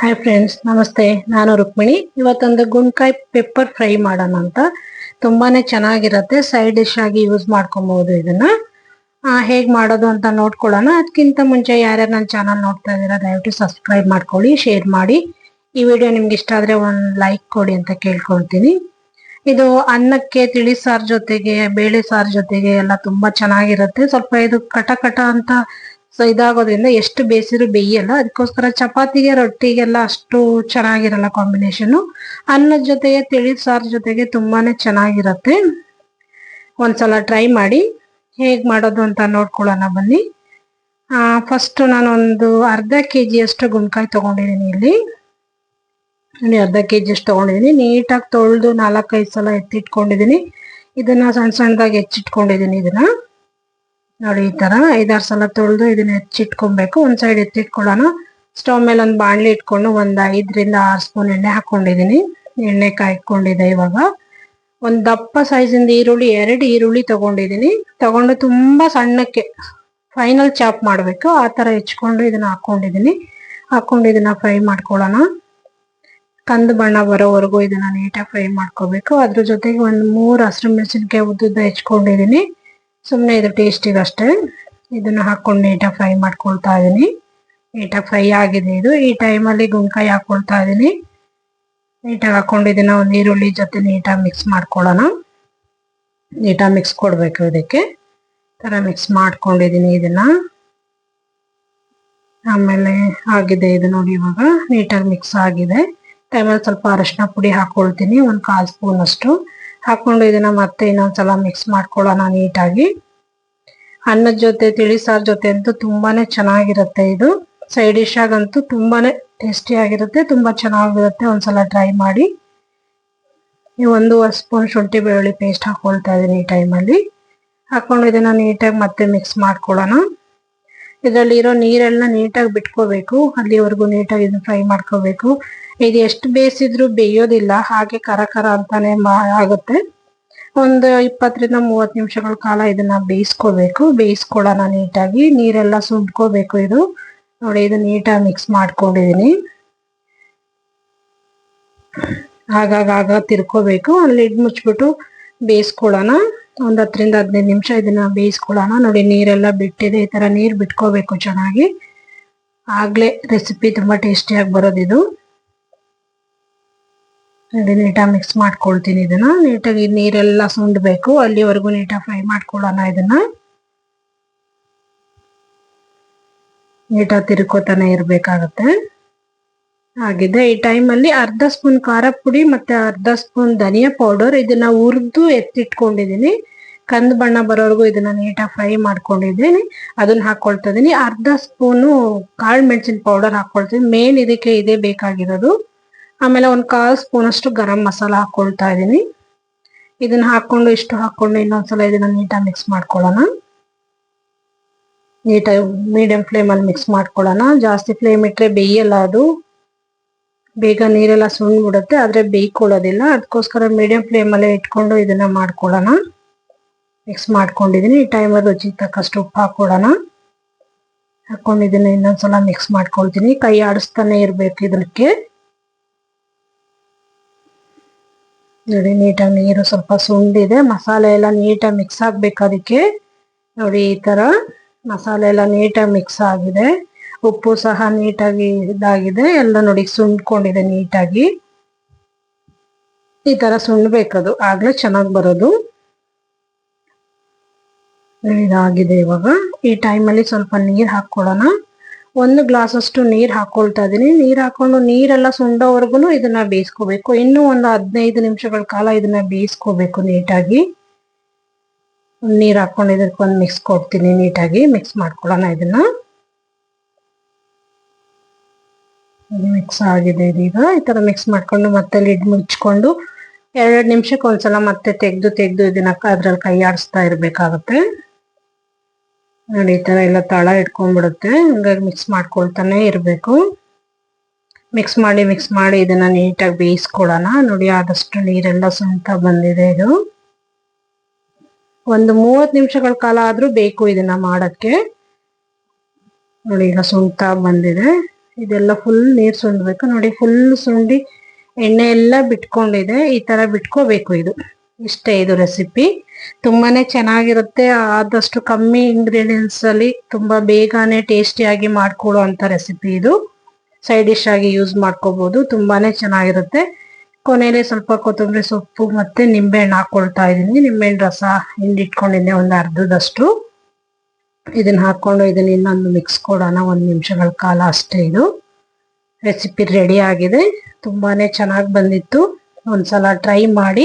Hi friends ನಮಸ್ತೆ. ನಾನು ರುಕ್ಮಿಣಿ. ಇವತ್ತೊಂದು ಗುಂಡ್ಕಾಯಿ ಪೆಪ್ಪರ್ ಫ್ರೈ ಮಾಡೋಣ ಅಂತ. ತುಂಬಾನೇ ಚೆನ್ನಾಗಿರುತ್ತೆ. ಸೈಡ್ ಡಿಶ್ ಆಗಿ ಯೂಸ್ ಮಾಡ್ಕೊಬಹುದು ಇದನ್ನ. ಹೇಗೆ ಮಾಡೋದು ಅಂತ ನೋಡ್ಕೊಳ್ಳೋಣ. ಅದಕ್ಕಿಂತ ಮುಂಚೆ ಯಾರ್ಯಾರು ನನ್ನ ಚಾನಲ್ ನೋಡ್ತಾ ಇದ್ದೀರಾ, ದಯವಿಟ್ಟು ಸಬ್ಸ್ಕ್ರೈಬ್ ಮಾಡ್ಕೊಳ್ಳಿ ಶೇರ್ ಮಾಡಿ. ಈ ವಿಡಿಯೋ ನಿಮ್ಗೆ ಇಷ್ಟ ಆದ್ರೆ ಒಂದು ಲೈಕ್ ಕೊಡಿ ಅಂತ ಕೇಳ್ಕೊಳ್ತೀನಿ. ಇದು ಅನ್ನಕ್ಕೆ, ತಿಳಿ ಸಾರ್ ಜೊತೆಗೆ, ಬೇಳೆ ಸಾರ್ ಜೊತೆಗೆ ಎಲ್ಲ ತುಂಬಾ ಚೆನ್ನಾಗಿರುತ್ತೆ. ಸ್ವಲ್ಪ ಇದು ಕಟ ಕಟ ಅಂತ ಸೊ ಇದಾಗೋದ್ರಿಂದ ಎಷ್ಟು ಬೇಯಿಸಿದ್ರು ಬೇಯಲ್ಲ ಅದಕ್ಕೋಸ್ಕರ ಚಪಾತಿಗೆ, ರೊಟ್ಟಿಗೆಲ್ಲ ಅಷ್ಟು ಚೆನ್ನಾಗಿರಲ್ಲ ಕಾಂಬಿನೇಷನ್ ಅನ್ನದ ಜೊತೆಗೆ ತಿಳಿ ಸಾರು ಜೊತೆಗೆ ತುಂಬಾನೇ ಚೆನ್ನಾಗಿರುತ್ತೆ. ಒಂದ್ಸಲ ಟ್ರೈ ಮಾಡಿ, ಹೇಗ್ ಮಾಡೋದು ಅಂತ ನೋಡ್ಕೊಳ್ಳೋಣ ಬನ್ನಿ. ಫಸ್ಟ್ ನಾನೊಂದು ಅರ್ಧ ಕೆ ಜಿಯಷ್ಟು ಗುಂಡ್ಕಾಯಿ ತಗೊಂಡಿದ್ದೀನಿ ಇಲ್ಲಿ. ನೋಡಿ ಅರ್ಧ ಕೆ ಜಿ ಅಷ್ಟು ತಗೊಂಡಿದ್ದೀನಿ. ನೀಟಾಗಿ ತೊಳೆದು ನಾಲ್ಕೈದು ಸಲ ಎತ್ತಿಟ್ಕೊಂಡಿದ್ದೀನಿ. ಇದನ್ನ ಸಣ್ಣ ಸಣ್ಣದಾಗಿ ಹೆಚ್ಚಿಟ್ಕೊಂಡಿದ್ದೀನಿ ಇದನ್ನ. ನೋಡಿ, ಈ ತರ ಐದಾರು ಸಲ ತೊಳೆದು ಇದನ್ನ ಹೆಚ್ಚಿಟ್ಕೊಬೇಕು. ಒಂದ್ ಸೈಡ್ ಎತ್ತಿಟ್ಕೊಳ್ಳೋಣ ಸ್ಟವ್ ಮೇಲೆ ಒಂದು ಬಾಣಲಿ ಇಟ್ಕೊಂಡು ಒಂದ್ ಐದರಿಂದ ಆರು ಸ್ಪೂನ್ ಎಣ್ಣೆ ಹಾಕೊಂಡಿದ್ದೀನಿ. ಎಣ್ಣೆ ಕಾಯ್ಕೊಂಡಿದೆ ಇವಾಗ. ಒಂದ್ ದಪ್ಪ ಸೈಜಿಂದ ಈರುಳ್ಳಿ, ಎರಡು ಈರುಳ್ಳಿ ತಗೊಂಡಿದ್ದೀನಿ. ತಗೊಂಡು ತುಂಬಾ ಸಣ್ಣಕ್ಕೆ ಫೈನಲ್ ಚಾಪ್ ಮಾಡ್ಬೇಕು. ಆ ತರ ಹೆಚ್ಕೊಂಡು ಇದನ್ನ ಹಾಕೊಂಡಿದ್ದೀನಿ. ಹಾಕೊಂಡು ಇದನ್ನ ಫ್ರೈ ಮಾಡ್ಕೊಳ್ಳೋಣ. ಕಂದು ಬಣ್ಣ ಬರೋವರೆಗೂ ಇದನ್ನ ನೀಟಾಗಿ ಫ್ರೈ ಮಾಡ್ಕೋಬೇಕು. ಅದ್ರ ಜೊತೆಗೆ ಒಂದು ಮೂರು ಹಸಿರು ಮೆಣಸಿನ್ಕಾಯಿ ಉದ್ದುದ್ದ ಹೆಚ್ಕೊಂಡಿದ್ದೀನಿ ಸುಮ್ಮನೆ ಇದು ಟೇಸ್ಟಿಗೆ ಅಷ್ಟೇ. ಇದನ್ನ ಹಾಕೊಂಡು ನೀಟಾಗಿ ಫ್ರೈ ಮಾಡ್ಕೊಳ್ತಾ ಇದ್ದೀನಿ ನೀಟಾಗಿ ಫ್ರೈ ಆಗಿದೆ ಇದು. ಈ ಟೈಮಲ್ಲಿ ಗುಂಕಾಯಿ ಹಾಕೊಳ್ತಾ ಇದ್ದೀನಿ ನೀಟಾಗಿ ಹಾಕೊಂಡು ಇದನ್ನ ಒಂದು ಈರುಳ್ಳಿ ಜೊತೆ ನೀಟಾಗಿ ಮಿಕ್ಸ್ ಮಾಡ್ಕೊಳ್ಳೋಣ. ನೀಟಾಗಿ ಮಿಕ್ಸ್ ಕೊಡಬೇಕು ಇದಕ್ಕೆ. ಥರ ಮಿಕ್ಸ್ ಮಾಡ್ಕೊಂಡಿದ್ದೀನಿ ಇದನ್ನ. ಆಮೇಲೆ ಆಗಿದೆ ಇದು ನೋಡಿ ಇವಾಗ. ನೀಟಾಗಿ ಮಿಕ್ಸ್ ಆಗಿದೆ. ಟೈಮಲ್ಲಿ ಸ್ವಲ್ಪ ಅರಶಿನ ಪುಡಿ ಹಾಕೊಳ್ತೀನಿ. ಒಂದು ಕಾಲು ಸ್ಪೂನ್ ಅಷ್ಟು. ಹಾಕೊಂಡು ಇದನ್ನ ಮತ್ತೆ ಇನ್ನೊಂದ್ಸಲ ಮಿಕ್ಸ್ ಮಾಡ್ಕೊಳ್ಳೋಣ ನೀಟಾಗಿ. ಅನ್ನದ ಜೊತೆ, ತಿಳಿಸಾರ್ ಜೊತೆ ಅಂತೂ ತುಂಬಾನೇ ಚೆನ್ನಾಗಿರುತ್ತೆ ಇದು. ಸೈಡ್ ಡಿಶ್ ಆಗಂತೂ ತುಂಬಾನೇ ಟೇಸ್ಟಿ ಆಗಿರುತ್ತೆ, ತುಂಬಾ ಚೆನ್ನಾಗಿರುತ್ತೆ. ಒಂದ್ಸಲ ಟ್ರೈ ಮಾಡಿ. ಒಂದೂವರೆ ಒಂದು ಸ್ಪೂನ್ ಶುಂಠಿ ಬೆಳ್ಳುಳ್ಳಿ ಪೇಸ್ಟ್ ಹಾಕೊಳ್ತಾ ಇದೀನಿ ಈ ಟೈಮಲ್ಲಿ ಹಾಕೊಂಡು ಇದನ್ನ ನೀಟಾಗಿ ಮತ್ತೆ ಮಿಕ್ಸ್ ಮಾಡ್ಕೊಳ್ಳೋಣ. ಇದರಲ್ಲಿ ಇರೋ ನೀರೆಲ್ಲ ನೀಟಾಗಿ ಬಿಟ್ಕೋಬೇಕು. ಅಲ್ಲಿವರೆಗೂ ನೀಟಾಗಿ ಇದನ್ನ ಫ್ರೈ ಮಾಡ್ಕೋಬೇಕು. ಇದು ಎಷ್ಟು ಬೇಯಿಸಿದ್ರು ಬೇಯೋದಿಲ್ಲ, ಹಾಗೆ ಕರ ಕರ ಅಂತಾನೆ ಆಗುತ್ತೆ. ಒಂದು ಇಪ್ಪತ್ತರಿಂದ ಮೂವತ್ತು ನಿಮಿಷಗಳ ಕಾಲ ಇದನ್ನ ಬೇಯಿಸ್ಕೋಬೇಕು. ಬೇಯಿಸ್ಕೊಳ್ಳೋಣ ನೀಟಾಗಿ. ನೀರೆಲ್ಲ ಸುಂಡ್ಕೋಬೇಕು ಇದು. ನೋಡಿ, ಇದು ನೀಟಾಗಿ ಮಿಕ್ಸ್ ಮಾಡ್ಕೊಂಡಿದೀನಿ. ಆಗಾಗ ಆಗ ತಿರ್ಕೋಬೇಕು. ಅಲ್ಲಿ ಇದ್ ಮುಚ್ಬಿಟ್ಟು ಬೇಯಿಸ್ಕೊಳ್ಳೋಣ. ಒಂದ್ ಹತ್ತರಿಂದ ಹದಿನೈದು ನಿಮಿಷ ಇದನ್ನ ಬೇಯಿಸ್ಕೊಳ್ಳೋಣ. ನೋಡಿ, ನೀರೆಲ್ಲ ಬಿಟ್ಟಿದೆ. ಈ ತರ ನೀರ್ ಬಿಟ್ಕೋಬೇಕು ಚೆನ್ನಾಗಿ. ಆಗ್ಲೇ ರೆಸಿಪಿ ತುಂಬಾ ಟೇಸ್ಟಿಯಾಗಿ ಬರೋದಿದು. ನೋಡಿ ನೀಟಾಗಿ ಮಿಕ್ಸ್ ಮಾಡ್ಕೊಳ್ತೀನಿ ಇದನ್ನ. ನೀಟಾಗಿ ನೀರೆಲ್ಲ ಸುಂಡ್ಬೇಕು. ಅಲ್ಲಿವರೆಗೂ ನೀಟಾಗಿ ಫ್ರೈ ಮಾಡ್ಕೊಳ್ಳೋಣ ಇದನ್ನ. ನೀಟಾಗಿ ತಿರ್ಕೋತಾನೆ ಇರ್ಬೇಕಾಗತ್ತೆ. ಆಗಿದೆ ಈ ಟೈಮಲ್ಲಿ ಅರ್ಧ ಸ್ಪೂನ್ ಖಾರ ಪುಡಿ ಮತ್ತೆ ಅರ್ಧ ಸ್ಪೂನ್ ಧನಿಯಾ ಪೌಡರ್ ಇದನ್ನ ಹುರಿದು ಎತ್ತಿಟ್ಕೊಂಡಿದೀನಿ ಕಂದು ಬಣ್ಣ ಬರೋವರೆಗೂ ಇದನ್ನ ನೀಟಾಗಿ ಫ್ರೈ ಮಾಡ್ಕೊಂಡಿದ್ದೀನಿ. ಅದನ್ನ ಹಾಕೊಳ್ತಾ ಇದೀನಿ. ಅರ್ಧ ಸ್ಪೂನು ಕಾಳು ಮೆಣಸಿನ ಪೌಡರ್ ಹಾಕೊಳ್ತೀನಿ. ಮೇನ್ ಇದಕ್ಕೆ ಇದೇ ಬೇಕಾಗಿರೋದು. ಆಮೇಲೆ ಒಂದು ಕಾಲ್ ಸ್ಪೂನ್ ಅಷ್ಟು ಗರಂ ಮಸಾಲ ಹಾಕೊಳ್ತಾ ಇದೀನಿ ಇದನ್ನ ಹಾಕೊಂಡು ಇಷ್ಟು ಹಾಕೊಂಡು ಇನ್ನೊಂದ್ಸಲ ಇದನ್ನ ನೀಟಾಗಿ ಮಿಕ್ಸ್ ಮಾಡ್ಕೊಳ್ಳೋಣ. ನೀಟಾಗಿ ಮೀಡಿಯಂ ಫ್ಲೇಮ್ ಅಲ್ಲಿ ಮಿಕ್ಸ್ ಮಾಡ್ಕೊಳ್ಳೋಣ. ಜಾಸ್ತಿ ಫ್ಲೇಮ್ ಇಟ್ಟರೆ ಬೇಯಲ್ಲ ಅದು. ಬೇಗ ನೀರೆಲ್ಲ ಸುಣ್ಬಿಡುತ್ತೆ ಆದ್ರೆ ಬೇಯ್ಕೊಳ್ಳೋದಿಲ್ಲ. ಅದಕ್ಕೋಸ್ಕರ ಮೀಡಿಯಂ ಫ್ಲೇಮ್ ಅಲ್ಲೇ ಇಟ್ಕೊಂಡು ಇದನ್ನ ಮಾಡ್ಕೊಳ್ಳೋಣ. ಮಿಕ್ಸ್ ಮಾಡ್ಕೊಂಡಿದ್ದೀನಿ ಈ ಟೈಮಲ್ಲಿ ರುಚಿ ತಕ್ಕಷ್ಟು ಉಪ್ಪು ಹಾಕೊಳ್ಳೋಣ ಇದನ್ನ ಇನ್ನೊಂದ್ಸಲ ಮಿಕ್ಸ್ ಮಾಡ್ಕೊಳ್ತೀನಿ. ಕೈ ಆಡಿಸ್ತಾನೆ ಇರಬೇಕು ಇದಕ್ಕೆ. ನೋಡಿ, ನೀಟಾಗಿ ನೀರು ಸ್ವಲ್ಪ ಸುಂಡಿದೆ. ಮಸಾಲೆ ಎಲ್ಲ ನೀಟಾಗಿ ಮಿಕ್ಸ್ ಆಗ್ಬೇಕು ಅದಕ್ಕೆ. ನೋಡಿ, ಈ ತರ ಮಸಾಲೆ ಎಲ್ಲ ನೀಟಾಗಿ ಮಿಕ್ಸ್ ಆಗಿದೆ. ಉಪ್ಪು ಸಹ ನೀಟಾಗಿ ಇದಾಗಿದೆ. ಎಲ್ಲ ನೋಡಿ, ಸುಂಡ್ಕೊಂಡಿದೆ ನೀಟಾಗಿ. ಈ ತರ ಸುಂಡ್ಬೇಕದು ಆಗ್ಲೇ ಚೆನ್ನಾಗಿ ಬರೋದು. ಇದಾಗಿದೆ ಇವಾಗ. ಈ ಟೈಮಲ್ಲಿ ಸ್ವಲ್ಪ ನೀರು ಹಾಕೊಳ್ಳೋಣ ಒಂದು ಗ್ಲಾಸ್ ಅಷ್ಟು ನೀರ್ ಹಾಕೊಳ್ತಾ ಇದೀನಿ. ನೀರ್ ಹಾಕೊಂಡು ನೀರೆಲ್ಲ ಸುಂಡೋವರೆಗೂ ಇದನ್ನ ಬೇಯಿಸ್ಕೋಬೇಕು. ಇನ್ನು ಒಂದು ಹದಿನೈದು ನಿಮಿಷಗಳ ಕಾಲ ಇದನ್ನ ಬೇಯಿಸ್ಕೋಬೇಕು ನೀಟಾಗಿ. ನೀರ್ ಹಾಕೊಂಡು ಇದಕ್ಕೆ ಒಂದು ಮಿಕ್ಸ್ ಕೊಡ್ತೀನಿ ನೀಟಾಗಿ. ಮಿಕ್ಸ್ ಮಾಡ್ಕೊಳ್ಳೋಣ ಇದನ್ನ. ಮಿಕ್ಸ್ ಆಗಿದೆ ಇದೀಗ. ಈ ತರ ಮಿಕ್ಸ್ ಮಾಡ್ಕೊಂಡು ಮತ್ತೆ ಲಿಡ್ ಮುಚ್ಕೊಂಡು ಎರಡೆರಡು ನಿಮಿಷಕ್ಕೆ ಒಂದ್ಸಲ ಮತ್ತೆ ತೆಗ್ದು ತೆಗ್ದು ಇದನ್ನ ಅದ್ರಲ್ಲಿ ಕೈ ಆಡಿಸ್ತಾ ಇರ್ಬೇಕಾಗತ್ತೆ. ನೋಡಿ, ಈ ತರ ಎಲ್ಲ ತಳ ಇಟ್ಕೊಂಡ್ಬಿಡುತ್ತೆ. ಹಂಗಾಗಿ ಮಿಕ್ಸ್ ಮಾಡ್ಕೊಳ್ತಾನೆ ಇರಬೇಕು. ಮಿಕ್ಸ್ ಮಾಡಿ ಮಿಕ್ಸ್ ಮಾಡಿ ಇದನ್ನ ನೀಟಾಗಿ ಬೇಯಿಸ್ಕೊಳ್ಳೋಣ ನೋಡಿ, ಆದಷ್ಟು ನೀರೆಲ್ಲ ಸುಂಟ ಬಂದಿದೆ ಇದು. ಒಂದು ಮೂವತ್ತು ನಿಮಿಷಗಳ ಕಾಲ ಆದ್ರೂ ಬೇಕು ಇದನ್ನ ಮಾಡಕ್ಕೆ. ನೋಡಿ, ಈಗ ಸುಂಟ ಬಂದಿದೆ. ಇದೆಲ್ಲ ಫುಲ್ ನೀರ್ ಸುಂಡ್ಬೇಕು. ನೋಡಿ ಫುಲ್ ಸುಂಡಿ ಎಣ್ಣೆ ಎಲ್ಲ ಬಿಟ್ಕೊಂಡಿದೆ. ಈ ತರ ಬಿಟ್ಕೋಬೇಕು ಇದು. ಇಷ್ಟೇ ಇದು ರೆಸಿಪಿ ತುಂಬಾನೇ ಚೆನ್ನಾಗಿರುತ್ತೆ. ಆದಷ್ಟು ಕಮ್ಮಿ ಇಂಗ್ರೀಡಿಯೆಂಟ್ಸ್ ಅಲ್ಲಿ ತುಂಬಾ ಬೇಗನೆ ಟೇಸ್ಟಿಯಾಗಿ ಮಾಡ್ಕೊಳ್ಳೋ ಅಂತ ರೆಸಿಪಿ ಇದು. ಸೈಡ್ ಡಿಶ್ ಆಗಿ ಯೂಸ್ ಮಾಡ್ಕೋಬಹುದು ತುಂಬಾನೇ ಚೆನ್ನಾಗಿರುತ್ತೆ. ಕೊನೆಯಲ್ಲಿ ಸ್ವಲ್ಪ ಕೊತ್ತಂಬರಿ ಸೊಪ್ಪು ಮತ್ತೆ ನಿಂಬೆಹಣ್ಣು ಹಾಕೊಳ್ತಾ ಇದ್ದೀನಿ. ನಿಂಬೆಹಣ್ಣು ರಸ ಹಿಂಡಿಟ್ಕೊಂಡಿದ್ದೆ ಒಂದು ಅರ್ಧದಷ್ಟು. ಇದನ್ನ ಹಾಕೊಂಡು ಇದನ್ನ ಇನ್ನೊಂದು ಮಿಕ್ಸ್ ಕೊಡೋಣ. ಒಂದು ನಿಮಿಷಗಳ ಕಾಲ ಅಷ್ಟೇ ಇದು. ರೆಸಿಪಿ ರೆಡಿ ಆಗಿದೆ. ತುಂಬಾನೇ ಚೆನ್ನಾಗಿ ಬಂದಿತ್ತು. ಒಂದ್ಸಲ ಟ್ರೈ ಮಾಡಿ.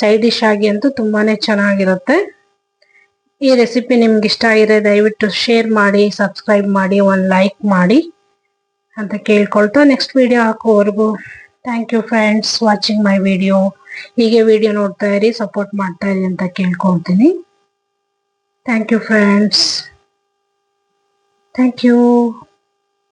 ಸೈಡ್ ಡಿಶ್ ಆಗಿ ಅಂತೂ ತುಂಬಾನೇ ಚೆನ್ನಾಗಿರುತ್ತೆ. ಈ ರೆಸಿಪಿ ನಿಮ್ಗೆ ಇಷ್ಟ ಆಗಿದೆ, ದಯವಿಟ್ಟು ಶೇರ್ ಮಾಡಿ ಸಬ್ಸ್ಕ್ರೈಬ್ ಮಾಡಿ, ಒಂದು ಲೈಕ್ ಮಾಡಿ ಅಂತ ಕೇಳ್ಕೊಳ್ತಾ next video ಹಾಕೋವರೆಗೂ thank you friends watching my video ಹೀಗೆ ವಿಡಿಯೋ ನೋಡ್ತಾ ಇರಿ ಸಪೋರ್ಟ್ ಮಾಡ್ತಾ ಇರಿ ಅಂತ ಕೇಳ್ಕೊಳ್ತೀನಿ. Thank you friends thank you